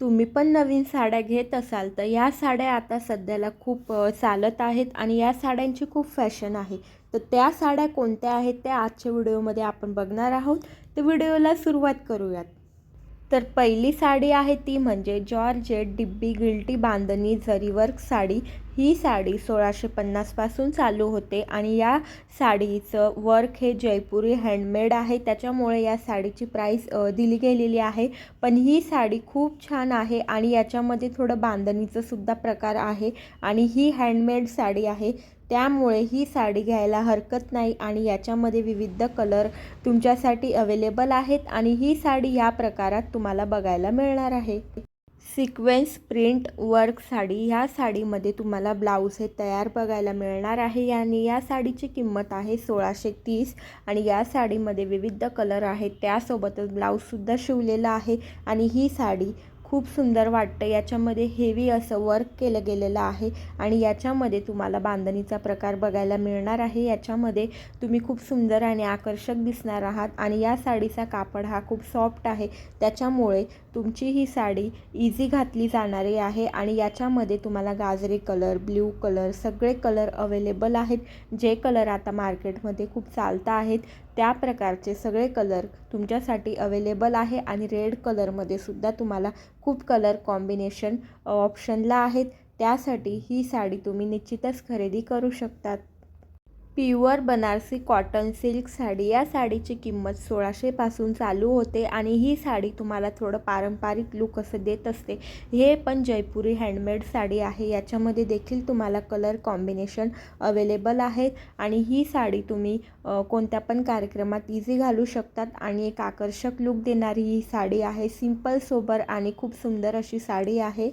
तुम्ही पण नवीन साड्या घेत असाल तर या साड्या आता सध्याला खूप चालत आहेत आणि या साड्यांची खूप फॅशन आहे. तर त्या साड्या कोणत्या आहेत त्या आजच्या व्हिडिओमध्ये आपण बघणार आहोत. तर व्हिडिओला सुरुवात करूयात. तर पहिली साडी आहे ती म्हणजे जॉर्जेट डिब्बी गिल्टी बांधणी जरीवर्क साडी. ही साडी सोळाशे पन्नासपासून चालू होते आणि या साडीचं वर्क हे जयपुरी हँडमेड आहे. त्याच्यामुळे या साडीची प्राईस दिली गेलेली आहे. पण ही साडी खूप छान आहे आणि याच्यामध्ये थोडं बांधणीचं सुद्धा प्रकार आहे आणि ही हँडमेड साडी आहे. त्यामुळे ही साडी घ्यायला हरकत नाही आणि याच्यामध्ये विविध कलर तुमच्यासाठी अवेलेबल आहेत आणि ही साडी या प्रकारात तुम्हाला बघायला मिळणार आहे. सिक्वेन्स प्रिंट वर्क साडी ह्या साडीमध्ये तुम्हाला ब्लाऊज हे तयार बघायला मिळणार आहे आणि या साडीची किंमत आहे सोळाशे तीस आणि या साडीमध्ये विविध कलर आहेत. त्यासोबतच ब्लाऊजसुद्धा शिवलेला आहे आणि ही साडी खूप सुंदर वाटतं. याच्यामध्ये हेवी असं वर्क केलं गेलेलं आहे आणि याच्यामध्ये तुम्हाला बांधणीचा प्रकार बघायला मिळणार आहे. याच्यामध्ये तुम्ही खूप सुंदर आणि आकर्षक दिसणार आहात आणि या साडीचा कापड हा खूप सॉफ्ट आहे. त्याच्यामुळे तुमची ही साडी इझी घातली जाणारी आहे आणि याच्यामध्ये तुम्हाला गाजरी कलर ब्ल्यू कलर सगळे कलर अवेलेबल आहेत. जे कलर आता मार्केटमध्ये खूप चालता आहेत त्या प्रकारचे सगळे कलर तुमच्यासाठी अवेलेबल आहे आणि रेड कलरमध्ये सुद्धा तुम्हाला खूप कलर कॉम्बिनेशन ऑप्शनला आहेत. त्यासाठी ही साडी तुम्ही निश्चितच खरेदी करू शकतात. Pure Banarasi cotton silk sari. या साडीची किंमत सोळाशेपासून चालू होते आणि ही साडी तुम्हाला थोडं पारंपरिक लुक असं देत असते. हे पण जयपुरी हँडमेड साडी आहे. याच्यामध्ये देखील तुम्हाला कलर कॉम्बिनेशन अवेलेबल आहेत आणि ही साडी तुम्ही कोणत्या पण कार्यक्रमात इझी घालू शकतात आणि एक आकर्षक लुक देणारी ही साडी आहे. सिंपल सोबर आणि खूप सुंदर अशी साडी आहे.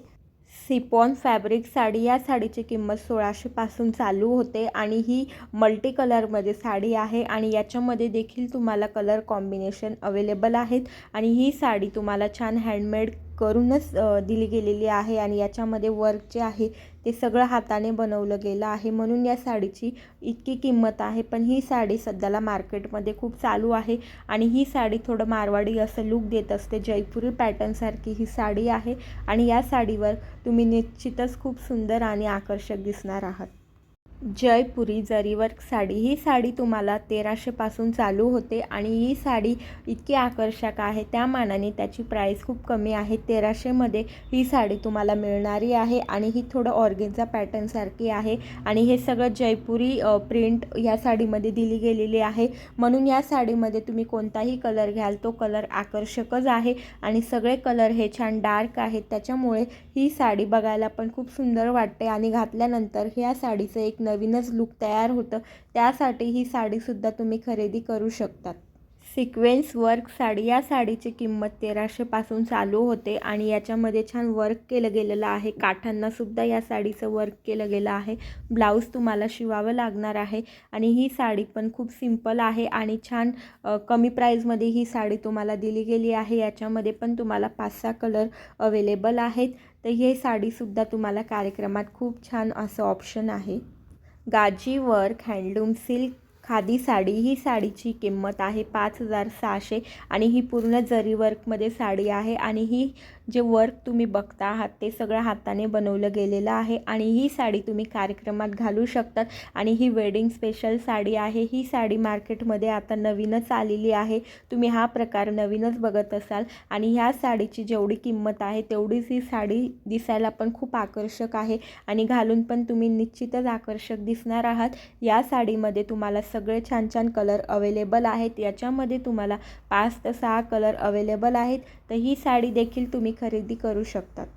सिपॉन फॅब्रिक साडी या साडीची किंमत सोळाशेपासून चालू होते आणि ही मल्टी कलरमध्ये साडी आहे आणि याच्यामध्ये देखील तुम्हाला कलर कॉम्बिनेशन अवेलेबल आहेत. आणि ही साडी तुम्हाला छान हँडमेड करूनच दिली गेलेली आहे आणि याच्यामध्ये वर्क जे आहे ते सगळं हाताने बनवलं गेलं आहे. म्हणून या साडीची इतकी किंमत आहे. पण ही साडी सध्याला मार्केटमध्ये खूप चालू आहे आणि ही साडी थोडं मारवाडी असं लुक देत असते. जयपुरी पॅटर्नसारखी ही साडी आहे आणि या साडीवर तुम्ही निश्चितच खूप सुंदर आणि आकर्षक दिसणार आहात. जयपुरी जरीवर्क साडी ही साडी तुम्हाला तेराशेपासून चालू होते आणि ही साडी इतकी आकर्षक आहे त्या मानाने त्याची प्राईस खूप कमी आहे. तेराशेमध्ये ही साडी तुम्हाला मिळणारी आहे आणि ही थोडं ऑर्गेनचा पॅटर्नसारखी आहे आणि हे सगळं जयपुरी प्रिंट या साडीमध्ये दिली गेलेली आहे. म्हणून या साडीमध्ये तुम्ही कोणताही कलर घ्याल तो कलर आकर्षकच आहे आणि सगळे कलर हे छान डार्क आहेत. त्याच्यामुळे ही साडी बघायला पण खूप सुंदर वाटते आणि घातल्यानंतर ह्या साडीचं एक नवीनच लुक तयार होतं. त्यासाठी ही साडीसुद्धा तुम्ही खरेदी करू शकतात. सिक्वेन्स वर्क साडी या साडीची किंमत तेराशेपासून चालू होते आणि याच्यामध्ये छान वर्क केलं गेलेलं आहे. काठांनासुद्धा या साडीचं वर्क केलं गेलं आहे. ब्लाऊज तुम्हाला शिवावं लागणार आहे आणि ही साडी पण खूप सिंपल आहे आणि छान कमी प्राईजमध्ये ही साडी तुम्हाला दिली गेली आहे. याच्यामध्ये पण तुम्हाला पाच सहा कलर अवेलेबल आहेत. तर हे साडीसुद्धा तुम्हाला कार्यक्रमात खूप छान असं ऑप्शन आहे. गाजी work handloom silk khadi sari. ही साडीची किंमत आहे पाच हजार सहाशे आणि ही पूर्ण जरी वर्कमध्ये साडी आहे आणि ही जे वर्क तुम्ही बघता आहात ते सगळं हाताने बनवलं गेलेलं आहे आणि ही साडी तुम्ही कार्यक्रमात घालू शकतात. आणि ही वेडिंग स्पेशल साडी आहे. ही साडी मार्केटमध्ये आता नवीनच आलेली आहे. तुम्ही हा प्रकार नवीनच बघत असाल आणि ह्या साडीची जेवढी किंमत आहे तेवढीच ही साडी दिसायला पण खूप आकर्षक आहे आणि घालून पण तुम्ही निश्चितच आकर्षक दिसणार आहात. या साडीमध्ये तुम्हाला सगळे छान छान कलर अवेलेबल आहेत. याच्यामध्ये तुम्हाला पाच ते सहा कलर अवेलेबल आहेत. तर ही साडी देखील तुम्ही खरेदी करू शकतात.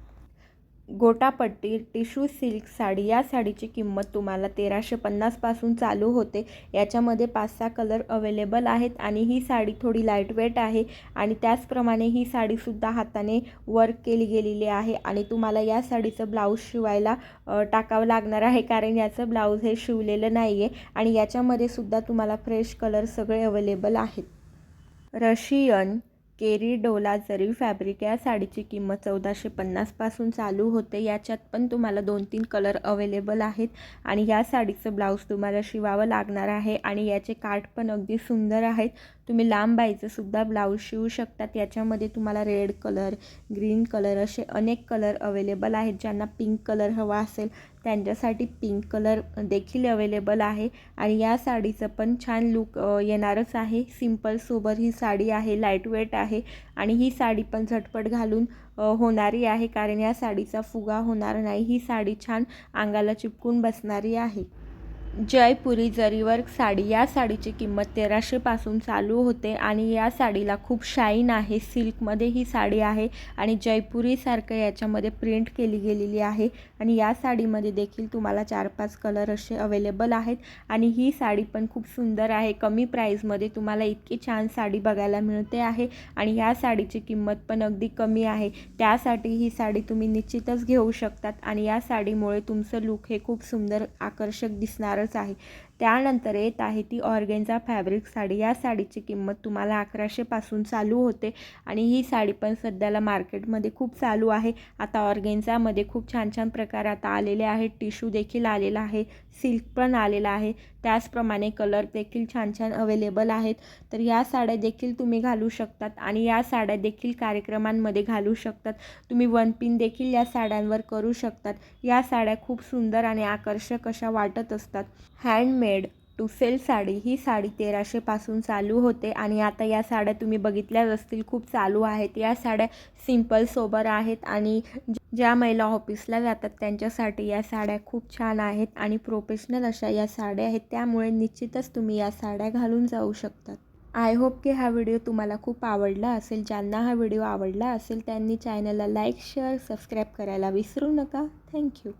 गोटापट्टी टिशू सिल्क साडी या साडीची किंमत तुम्हाला तेराशे पन्नासपासून चालू होते. याच्यामध्ये पाच सहा कलर अवेलेबल आहेत आणि ही साडी थोडी लाईटवेट आहे आणि त्याचप्रमाणे ही साडीसुद्धा हाताने वर्क केली गेलेली आहे आणि तुम्हाला या साडीचं ब्लाऊज शिवायला टाकावं लागणार आहे कारण याचं ब्लाऊज हे शिवलेलं नाही आहे आणि याच्यामध्ये सुद्धा तुम्हाला फ्रेश कलर सगळे अवेलेबल आहेत. रशियन केरी डोला जरी फॅब्रिक या साडीची किंमत चौदाशे पन्नासपासून चालू होते. याच्यात पण तुम्हाला दोन तीन कलर अवेलेबल आहेत आणि या साडीचं ब्लाऊज तुम्हाला शिवावं लागणार आहे आणि याचे काठ पण अगदी सुंदर आहेत. तुम्ही लांब बाईचं सुद्धा ब्लाऊज शिवू शकतात. याच्यामध्ये तुम्हाला रेड कलर ग्रीन कलर असे अनेक कलर अवेलेबल आहेत ज्यांना पिंक कलर हवा असेल त्यांच्यासाठी पिंक कलर देखील अवेलेबल आहे. आणि या साडीचं पण छान लुक येणारच आहे. सिंपल सोबर ही साडी आहे लाइट वेट आहे. आणि ही साडी पण झटपट घालून होणारी आहे. कारण या साडीचा फुगा होणार नाही. ही साडी छान अंगाला चिपकून बसणारी आहे. जयपुरी जरीवर्क साडी या साडीची किंमत तेराशेपासून चालू होते आणि या साडीला खूप शाईन आहे. सिल्कमध्ये ही साडी आहे आणि जयपुरीसारखं याच्यामध्ये प्रिंट केली गेलेली आहे आणि या साडीमध्ये देखील तुम्हाला चार पाच कलर असे अवेलेबल आहेत आणि ही साडी पण खूप सुंदर आहे. कमी प्राईजमध्ये तुम्हाला इतकी छान साडी बघायला मिळते आहे आणि या साडीची किंमत पण अगदी कमी आहे. त्यासाठी ही साडी तुम्ही निश्चितच घेऊ शकतात आणि या साडीमुळे तुमचं लुक हे खूप सुंदर आकर्षक दिसणार फारच आहे. त्यानंतर येत आहे ती ऑर्गेन्झा फॅब्रिक साडी. या साडीची किंमत तुम्हाला अकराशेपासून चालू होते आणि ही साडी पण सध्याला मार्केटमध्ये खूप चालू आहे. आता ऑर्गेन्झामध्ये खूप छान छान प्रकार आता आलेले आहेत. टिश्यू देखील आलेला आहे. सिल्क पण आलेला आहे. त्याचप्रमाणे कलर देखील छान छान अवेलेबल आहेत. तर या साड्या देखील तुम्ही घालू शकतात आणि या साड्या देखील कार्यक्रमांमध्ये घालू शकतात. तुम्ही वन पिन देखील या साड्यांवर करू शकतात. या साड्या खूप सुंदर आणि आकर्षक अशा वाटत असतात. हँडमेड टू सेल साडी ही साडी तेराशेपासून चालू होते आणि आता या साड्या तुम्ही बघितल्याच असतील खूप चालू आहेत. या साड्या सिंपल सोबर आहेत आणि ज्या महिला ऑफिसला जातात त्यांच्यासाठी या साड्या खूप छान आहेत आणि प्रोफेशनल अशा या साड्या आहेत. त्यामुळे निश्चितच तुम्ही या साड्या घालून जाऊ शकतात. आय होप की हा व्हिडिओ तुम्हाला खूप आवडला असेल. ज्यांना हा व्हिडिओ आवडला असेल त्यांनी चॅनलला लाईक शेअर सबस्क्राईब करायला विसरू नका. थँक्यू